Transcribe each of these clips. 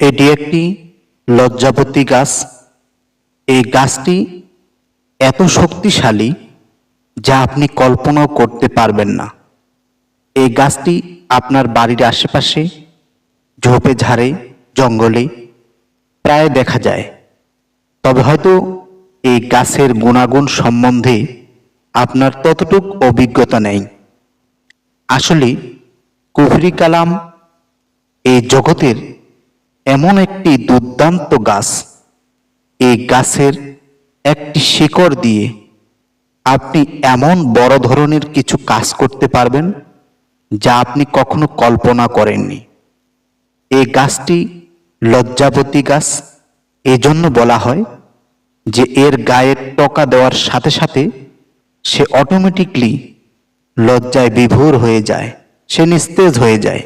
এটি একটি লজ্জাপতি গাছ। এই গাছটি এত শক্তিশালী যা আপনি কল্পনাও করতে পারবেন না। এই গাছটি আপনার বাড়ির আশেপাশে, ঝোপে ঝাড়ে, জঙ্গলে প্রায় দেখা যায়। তবে হয়তো এই গাছের গুণাগুণ সম্বন্ধে আপনার ততটুক অভিজ্ঞতা নেই। আসলে কুফরি কালাম এই জগতের এমন একটি দুর্দান্ত গাছ। এই গাছের একটি শিকড় দিয়ে আপনি এমন বড় ধরনের কিছু কাজ করতে পারবেন যা আপনি কখনো কল্পনা করেননি। এই গাছটি লজ্জাবতী গাছ। এজন্য বলা হয় যে এর গায়ে টকা দেওয়ার সাথে সাথে সে অটোমেটিকলি লজ্জায় বিভোর হয়ে যায়, সে নিস্তেজ হয়ে যায়।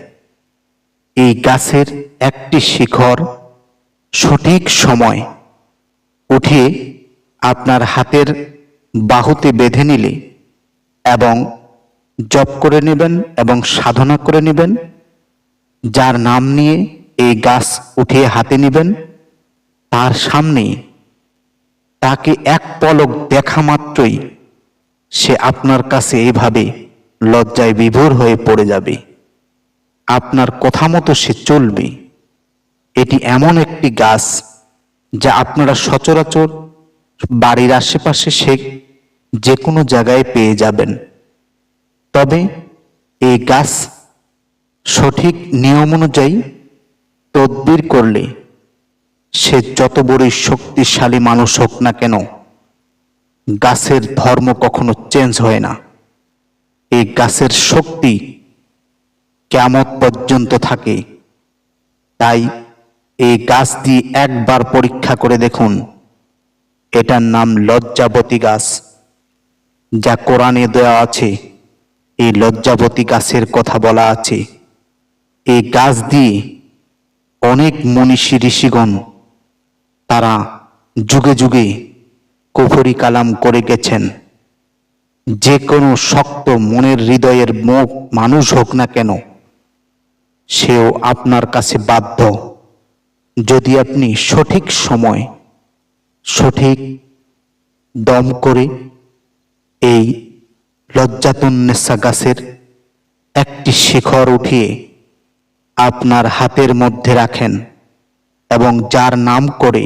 এই গাছের একটি শিখর সঠিক সময় উঠিয়ে আপনার হাতের বাহুতে বেঁধে নিলে এবং জপ করে নেবেন এবং সাধনা করে নেবেন। যার নাম নিয়ে এই গাছ উঠিয়ে হাতে নেবেন, তার সামনে তাকে এক পলক দেখা মাত্রই সে আপনার কাছে এইভাবে লজ্জায় বিভোর হয়ে পড়ে যাবে। আপনার কথা মতো সে চলবে। এটি এমন একটি গাছ যা আপনারা সচরাচর বাড়ির আশেপাশে সে যে কোনো জায়গায় পেয়ে যাবেন। তবে এই গাছ সঠিক নিয়ম অনুযায়ী তদবির করলে সে যত বড়ই শক্তিশালী মানুষ হোক না কেন, গাছের ধর্ম কখনো চেঞ্জ হয় না। এই গাছের শক্তি কেমত পর্যন্ত থাকে। তাই এই গাছ দিয়ে একবার পরীক্ষা করে দেখুন। এটার নাম লজ্জাবতী গাছ। যা কোরআনে দেওয়া আছে, এই লজ্জাবতী গাছের কথা বলা আছে। এই গাছ দিয়ে অনেক মনীষী ঋষিগণ তারা যুগে যুগে কুফরি কালাম করে গেছেন। যে কোনো শক্ত মনের হৃদয়ের মুখ মানুষ হোক না কেন সেও আপনার কাছে বাধ্য। যদি আপনি সঠিক সময়, সঠিক দম করে এই লজ্জাতন্নেসা গাছের একটি শিখর উঠিয়ে আপনার হাতের মধ্যে রাখেন এবং যার নাম করে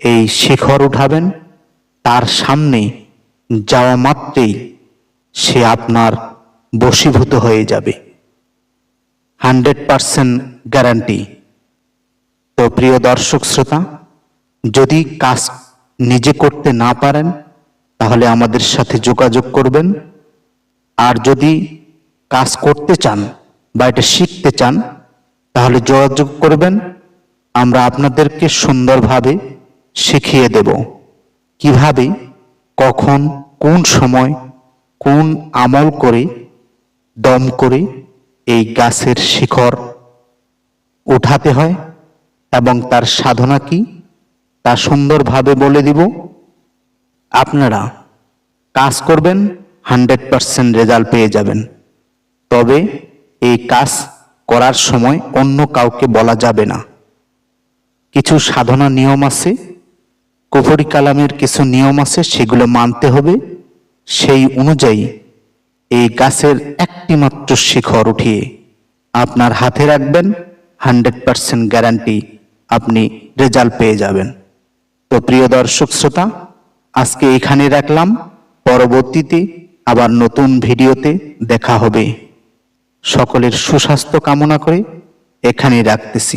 এই শিখর উঠাবেন, তার সামনে যাওয়া মাত্রেই সে আপনার বশীভূত হয়ে যাবে। Hundred percent guarantee. তো প্রিয় দর্শক শ্রোতা, যদি কাজ নিজে করতে না পারেন, তাহলে আমাদের সাথে যোগাযোগ করবেন। আর যদি কাজ করতে চান বা এটা শিখতে চান, তাহলে যোগাযোগ করবেন। আমরা আপনাদেরকে সুন্দরভাবে শিখিয়ে দেব। কীভাবে, কখন, কোন সময়, কোন আমল করে, দম করে এই গাছের শিখর উঠাতে হয় এবং তার সাধনা কি? তা সুন্দরভাবে বলে দিব। আপনারা কাজ করবেন, হান্ড্রেড পারসেন্ট রেজাল্ট পেয়ে যাবেন। তবে এই কাজ করার সময় অন্য কাউকে বলা যাবে না। কিছু সাধনা নিয়ম আছে, কুফরি কালামের কিছু নিয়ম আছে, সেগুলো মানতে হবে। সেই অনুযায়ী এই গাছের একটি মাত্র শিখর উঠিয়ে আপনার হাতে রাখবেন, হান্ড্রেড পারসেন্ট গ্যারান্টি আপনি রেজাল্ট পেয়ে যাবেন। তো প্রিয় দর্শক শ্রোতা, আজকে এখানে রাখলাম। পরবর্তীতে আবার নতুন ভিডিওতে দেখা হবে। সকলের সুস্বাস্থ্য কামনা করে এখানেই রাখতেছি।